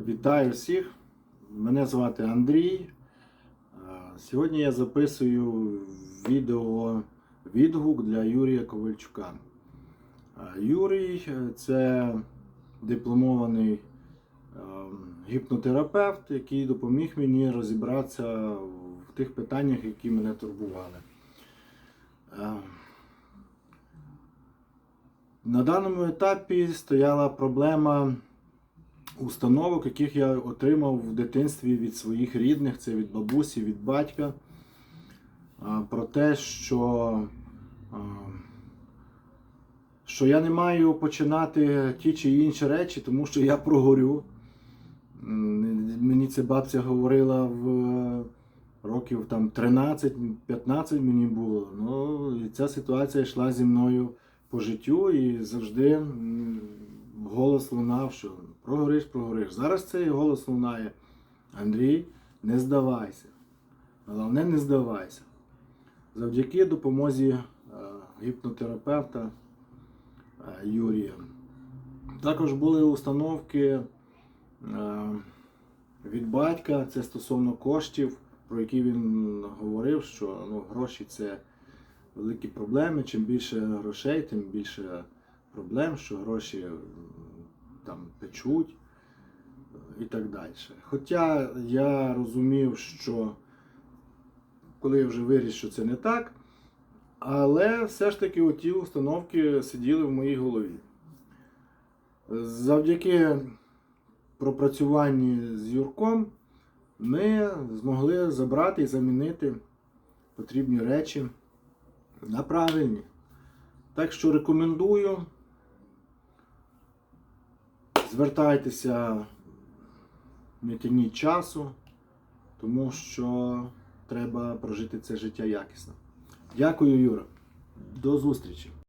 Вітаю всіх! Мене звати Андрій. Е, Сьогодні я записую відео відгук для Юрія Ковальчука. Е, Юрій це дипломований е, гіпнотерапевт, який допоміг мені розібратися в тих питаннях, які мене турбували. На даному етапі стояла проблема установок, яких я отримав в дитинстві від своїх рідних, це від бабусі, від батька. Про те, що, що я не маю починати ті чи інші речі, тому що я прогорю. Мені це бабця говорила в років там 13-15 мені було. Ну, і ця ситуація йшла зі мною по життю і завжди голос лунав, що прогориш, прогориш. Зараз цей голос лунає. Андрій, не здавайся. Головне, не здавайся. Завдяки допомозі е, гіпнотерапевта е, Юрія. Також були установки е, від батька, це стосовно коштів, про які він говорив, що ну, гроші це великі проблеми. Чим більше грошей, тим більше проблем, що гроші там печуть і так далі. Хоча я розумів, що коли я вже виріс, що це не так, але все ж таки оті установки сиділи в моїй голові. Завдяки пропрацюванні з Юрком ми змогли забрати і замінити потрібні речі на правильні. Так що рекомендую. Звертайтеся, не тяніть часу, тому що треба прожити це життя якісно. Дякую, Юра. До зустрічі!